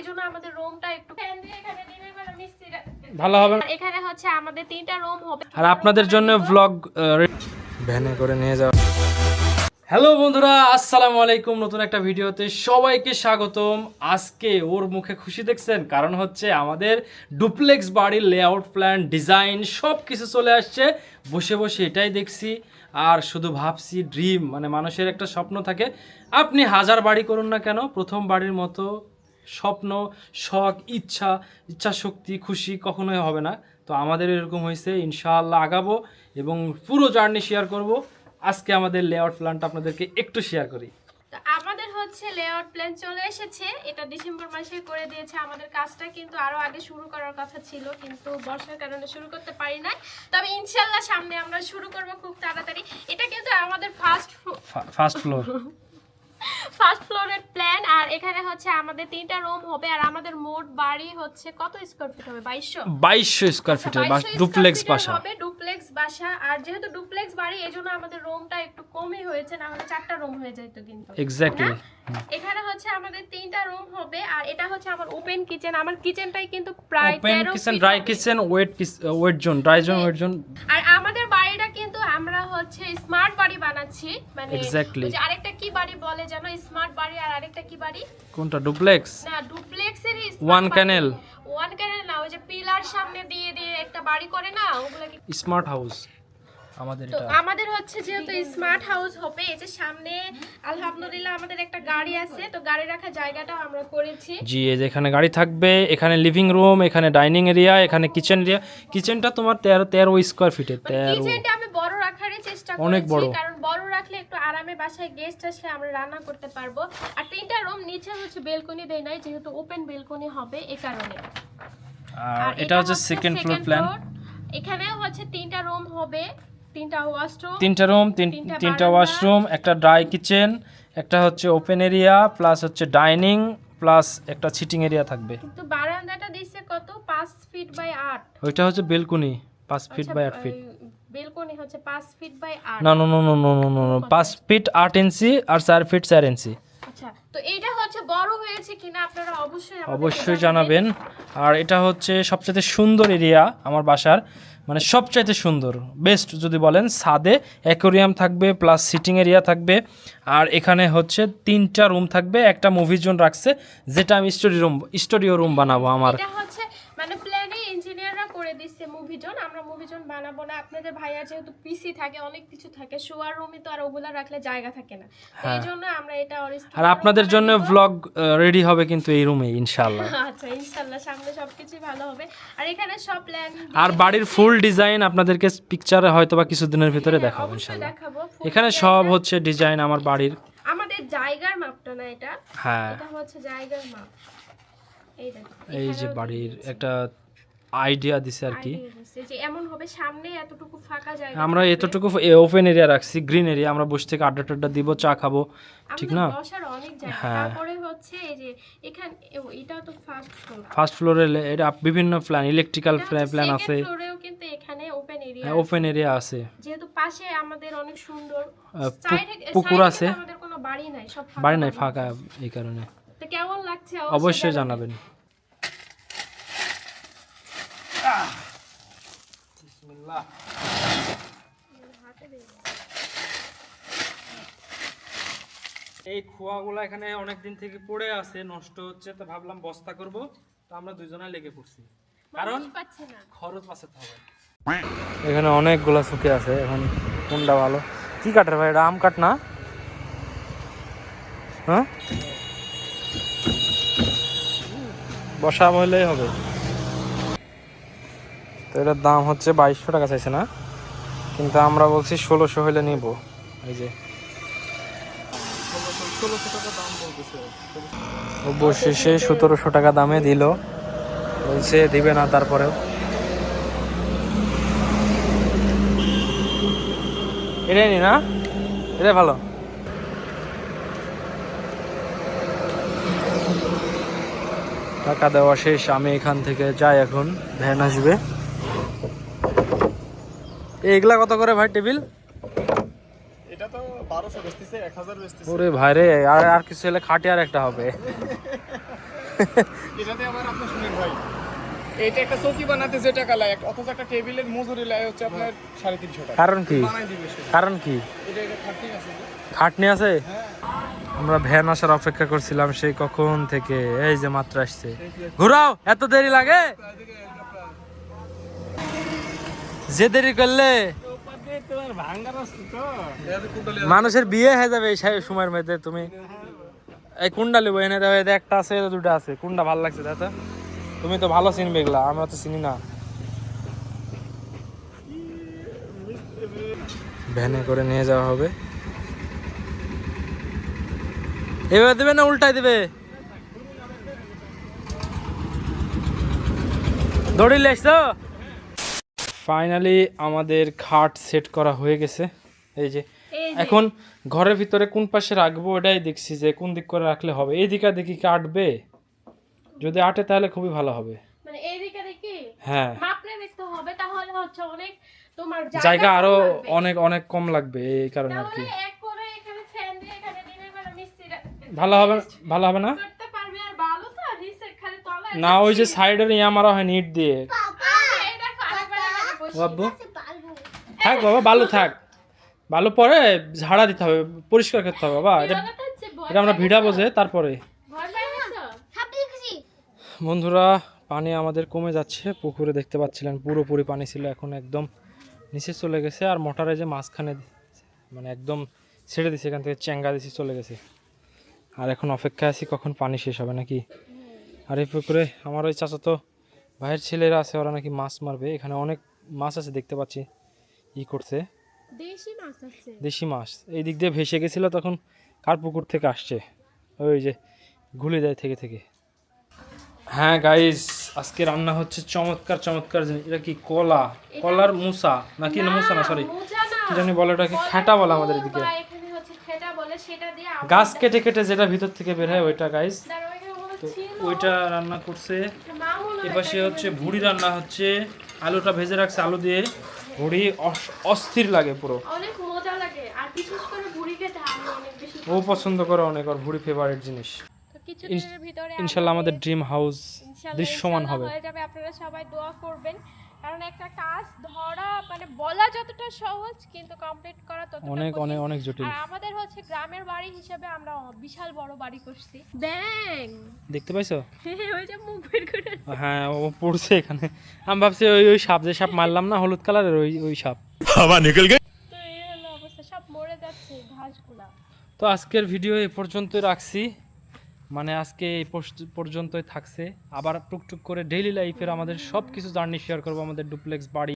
এজন্য আমাদের রুমটা একটু এখানে দিনের বেলা মিস্ত্রিরা ভালো হবে। আর এখানে হচ্ছে আমাদের তিনটা রুম হবে। আর আপনাদের জন্য ব্লগ ভ্যানে করে নিয়ে যাওয়া হ্যালো বন্ধুরা আসসালামু আলাইকুম। নতুন একটা ভিডিওতে সবাইকে স্বাগতম। আজকে ওর মুখে খুশি দেখছেন? কারণ হচ্ছে আমাদের ডুপ্লেক্স বাড়ির লেআউট প্ল্যান ডিজাইন সব কিছু চলে আসছে। বসে বসে এটাই দেখছি। আর শুধু ভাবছি ড্রিম মানে মানুষের একটা স্বপ্ন থাকে। আপনি হাজার বাড়ি করুন না কেন প্রথম বাড়ির মতো স্বপ্ন শখ ইচ্ছা ইচ্ছা শক্তি খুশি কখনোই হবে না। তো আমাদের এরকম হয়েছে ইনশাআল্লাহ আগাবো এবং পুরো জার্নি শেয়ার করব। আজকে আমাদের লেআউট প্ল্যানটা আপনাদেরকে একটু শেয়ার করি। তো আমাদের হচ্ছে লেআউট প্ল্যান চলে এসেছে। এটা ডিসেম্বর মাসে করে দিয়েছে আমাদের কাজটা কিন্তু আরও আগে শুরু করার কথা ছিল কিন্তু বর্ষার কারণে শুরু করতে পারি নাই। তবে ইনশাল্লাহ সামনে আমরা শুরু করব খুব তাড়াতাড়ি। এটা কিন্তু আমাদের ফার্স্ট ফার্স্ট ফ্লোর ফার্স্ট ফ্লোরের প্ল্যান আর এখানে হচ্ছে আমাদের তিনটা রুম হবে আর আমাদের মোট বাড়ি হচ্ছে কত স্কোয়ার ফিট হবে? বাইশশো? বাইশশো স্কোয়ার ফিটের ডুপ্লেক্স বাসা। হবে ডুপ্লেক্স বাসা আর যেহেতু ডুপ্লেক্স বাড়ি এজন্য আমাদের রুমটা একটু কমই হয়েছে না হলে চারটা রুম হয়ে যেত কিন্তু। এক্স্যাক্টলি এখানে হচ্ছে আমাদের তিনটা রুম হবে আর এটা হচ্ছে আমার ওপেন কিচেন আমার কিচেনটাই কিন্তু প্রায় open kitchen dry kitchen wet wet zone dry zone wet zone আর আমাদের বাড়িটা কিন্তু আমরা হচ্ছে স্মার্ট বাড়ি বানাচ্ছি। মানে. ওই যে আরেকটা কি বাড়ি বলে জানো? স্মার্ট বাড়ি আর আরেকটা কি বাড়ি কোনটা ডুপ্লেক্স না ডুপ্লেক্সেরই One canal. ওয়ান ক্যানেল না ওই যে পিলার সামনে দিয়ে দিয়ে একটা বাড়ি করে না ওগুলো স্মার্ট হাউস আমাদের তো এটা। আমাদের হচ্ছে যেহেতু স্মার্ট হাউস হবে এই যে সামনে আলহামদুলিল্লাহ আমাদের একটা গাড়ি আছে তো গাড়ি রাখার জায়গাটাও আমরা করেছি। জি এই যে এখানে গাড়ি থাকবে এখানে লিভিং রুম এখানে ডাইনিং এরিয়া এখানে কিচেন এরিয়া কিচেনটা তোমার তেরো তেরো স্কোয়ার ফিটের তেরো কিচেনটা আমি বড় রাখারই চেষ্টা অনেক বড়। কারণ বড় রাখলে একটু আরামে বাসায় গেস্ট আসলে আমরা রান্না করতে পারব। আর তিনটা রুম নিচে হচ্ছে বেলকনি দেয় নাই যেহেতু ওপেন বেলকনি হবে এই কারণে। আর এটা হচ্ছে সেকেন্ড ফ্লোর প্ল্যান। এখানে হচ্ছে তিনটা রুম হবে তিনটা ওয়াশরুম তিনটা রুম তিনটা ওয়াশরুম একটা ড্রাই কিচেন একটা হচ্ছে ওপেন এরিয়া প্লাস হচ্ছে ডাইনিং প্লাস একটা সিটিং এরিয়া থাকবে। কিন্তু বারান্দাটা দিচ্ছে কত? পাঁচ ফিট বাই আট। ওইটা হচ্ছে বেলকুনি পাঁচ ফিট বাই আট ফিট বেলকনি হচ্ছে পাঁচ ফিট বাই আট না no no no no no no no পাঁচ ফিট আট ইঞ্চি আর চার ফিট চার ইঞ্চি আচ্ছা তো এইটা হচ্ছে বড় হয়েছে কিনা আপনারা অবশ্যই অবশ্যই জানাবেন। আর এটা হচ্ছে সবচাইতে সুন্দর এরিয়া আমার বাসার মানে সবচাইতে সুন্দর। বেস্ট যদি বলেন ছাদে অ্যাকোরিয়াম থাকবে প্লাস সিটিং এরিয়া থাকবে। আর এখানে হচ্ছে তিনটা রুম থাকবে একটা মুভি জোন রাখছে যেটা আমি স্টুডিও রুম স্টুডিও রুম বানাবো আমার এটা হচ্ছে মানে প্ল্যানে ইঞ্জিনিয়াররা করে দিচ্ছে মুভি জোন আমরা মুভি জোন বানাবো না। আপনাদের ভাইয়ার যেহেতু পিসি থাকে অনেক কিছু থাকে শোয়ার রুমে তো আর ওগুলা রাখলে জায়গা থাকে না। এই জন্য আমরা এটা হ্যাঁ। আর আপনাদের জন্য ব্লগ রেডি হবে কিন্তু এই রুমে ইনশাল্লাহ আচ্ছা ইনশাল্লাহ সামনে সবকিছু ভালো হবে। আর এখানে সব প্ল্যান আর বাড়ির ফুল ডিজাইন আপনাদেরকে পিকচারে হয়তো বা কিছুদিনের ভিতরে দেখাবো অবশ্যই ইনশাল্লাহ দেখাবো। এখানে সব হচ্ছে ডিজাইন আমার বাড়ির। আমাদের জায়গার মাপটা না এটা? হ্যাঁ। এটা হচ্ছে জায়গার মাপ এই যে বাড়ির একটা আইডিয়া দিছে আর কি। এমন হবে সামনে এতটুকু ফাঁকা জায়গা আমরা এতটুকু ওপেন এরিয়া রাখছি গ্রিন এরিয়া আমরা বসে থেকে আড্ডা টাড্ডা দিব চা খাব ঠিক না? অনেক জায়গা। হ্যাঁ। তারপরে হচ্ছে এই যে এখানে এটাও তো ফার্স্ট ফ্লোর ফার্স্ট ফ্লোরে এটা বিভিন্ন প্ল্যান ইলেকট্রিক্যাল প্ল্যান আছে। ফ্লোরেও কিন্তু এখানে ওপেন এরিয়া ওপেন এরিয়া আছে। যেহেতু পাশে আমাদের অনেক সুন্দর পুকুর আছে। আমাদের কোনো বাড়ি নাই সব ফাঁকা বাড়ি নাই ফাঁকা এই কারণে। তো কেমন লাগছে? অবশ্যই জানাবেন। এই খোয়াগুলো এখানে অনেক দিন থেকে পড়ে আছে নষ্ট হচ্ছে তো ভাবলাম বস্তা করব। তো আমরা দুজনে লেগে পড়ছি। কারণ খরচ বাঁচাতে হবে। এখানে অনেকগুলো শুকে আছে এখন কোনটা ভালো? কি কাঠের ভাই এটা আম কাঠ না? হ্যাঁ? বসা হলেই হবে। তো এটার দাম হচ্ছে বাইশশো টাকা চাইছে না? কিন্তু আমরা বলছি ষোলোশো হলে নিব। এই যে। অবশেষে সতেরোশো টাকা দামে দিল। বলছে দিবে না তারপরেও। এটাই নি না? এটাই ভালো। টাকা দেওয়া শেষ, আমি এখান থেকে যাই এখন, ভ্যান আসবে। এগুলা কত করে ভাই টেবিল? এটা তো বারোশো বেচতেছে এক হাজার বেচতেছে। ওরে ভাই রে আর আর কিছু হলে খাটে আর একটা হবে। এটাতে আবার আপনি শুনেন ভাই এটা একটা চৌকি বানাতে যে টাকা লাগে অথচ একটা টেবিলের মজুরি লাগে হচ্ছে আপনার সাড়ে তিনশো টাকা। কারণ কি? বানাই দিবে সে। কারণ কি? এটা এটা খাটনি আছে খাটনি আছে? আমরা ভ্যান আসার অপেক্ষা করছিলাম সেই কখন থেকে? এই যে মাত্র আসছে। ঘুরাও এত দেরি লাগে? যে দেরি করলে মানুষের বিয়ে হয়ে যাবে এই সময়ের মধ্যে, তুমি। এই কুন্ডা লিবো এনে দেওয়া একটা আছে দুটো আছে। কোনটা ভালো লাগছে দাদা তুমি তো ভালো চিনবে এগুলা, আমরা তো চিনি না। ভ্যানে করে নিয়ে যাওয়া হবে। এবার দেবে না উল্টাই দেবে? দৌড়িলে আসছো ফাইনালি আমাদের খাট সেট করা হয়ে গেছে। এই যে এখন ঘরের ভিতরে কোন পাশে রাখব এটাই দেখছি যে কোন দিক করে রাখলে হবে। এই দিকে দেখি কি আটবে? যদি আটে তাহলে খুবই ভালো হবে। মানে হ্যাঁ। হবে তাহলে হচ্ছে অনেক তোমার জায়গা আরও অনেক অনেক কম লাগবে এই কারণে আর কি। ভালো হবে ভালো হবে না? না ওই যে সাইডের ইয়া মারা হয় নিট দিয়ে আরে, এই দেখো আরেকবার থাক বাবা ভালো থাক। ভালো পরে ঝাড়া দিতে হবে পরিষ্কার করতে হবে বাবা। এটা এটা আমরা ভিড়া বোঝে তারপরে? বন্ধুরা পানি আমাদের কমে যাচ্ছে পুকুরে দেখতে পাচ্ছিলেন পুরোপুরি পানি ছিল এখন একদম নিচে চলে গেছে আর মোটরে যে মাঝখানে মানে একদম ছেড়ে দিছে এখান থেকে চ্যাঙ্গা দিছে চলে গেছে। আর এখন অপেক্ষা আছি কখন পানি শেষ হবে নাকি? আর এই পুকুরে আমার ওই চাচাতো ভাইয়ের ছেলেরা আছে ওরা নাকি মাছ মারবে এখানে অনেক মাছ আছে দেখতে পাচ্ছি। ই করছে। দেশি মাছ আছে। দেশি মাছ। এই দিক দিয়ে ভেসে গেছিল তখন কার পুকুর থেকে আসছে? ওই যে ঘুলে যায় থেকে থেকে। হ্যাঁ গাইস আজকে রান্না হচ্ছে চমৎকার চমৎকার জিনিস। এটা কি কলা? কলার মুসা? নাকি না মুসা না সরি জানি বলে ওটাকে খাটা বলে আমাদের এদিকে। এখানে হচ্ছে খেটা বলে সেটা দিয়ে আমরা- গাছ কেটে কেটে যেটা ভিতর থেকে বের হয় ওইটা গাইস তো ওইটা রান্না করছে। এপাশে হচ্ছে ভুড়ি রান্না হচ্ছে। আলুটা ভেজে রাখছে আলু দিয়ে ভুড়ি অস- অস্থির লাগে পুরো। অনেক মজা লাগে। আর বিশেষ করে ভুড়ি খেতে আমি অনেক বেশি ও পছন্দ করে অনেক আর ভুড়ি ফেভারিট জিনিস। ইনশাআল্লাহ ইনশাল্লাহ আমাদের ড্রিম হাউস দৃশ্যমান হবে। হয়ে যাবে। আপনারা সবাই দোয়া করবেন। কারণ একটা কাজ ধরা বলা যতটা সহজ কিন্তু কমপ্লিট করা ততটা অনেক অনেক অনেক জটিল। আর আমাদের হচ্ছে গ্রামের বাড়ি হিসেবে আমরা বিশাল বড় বাড়ি করছি। ব্যাং! দেখতে পাইছো? হ্যাঁ, ওই যে মুখ বের করে হ্যাঁ ও পড়ছে এখানে। আমি ভাবছি ওই ওই সাপ যে সাপ মারলাম না হলুদ কালারের ওই ওই সাপ। হাওয়া নিকল গই তো এই হলো অবস্থা সব মরে যাচ্ছে ঘাসগুলা। তো আজকের ভিডিও এ পর্যন্তই রাখছি। মানে আজকে এই পর্যন্তই থাকছে। আবার টুকটুক করে ডেইলি লাইফের আমাদের সব কিছু জার্নি শেয়ার করব আমাদের ডুপ্লেক্স বাড়ি।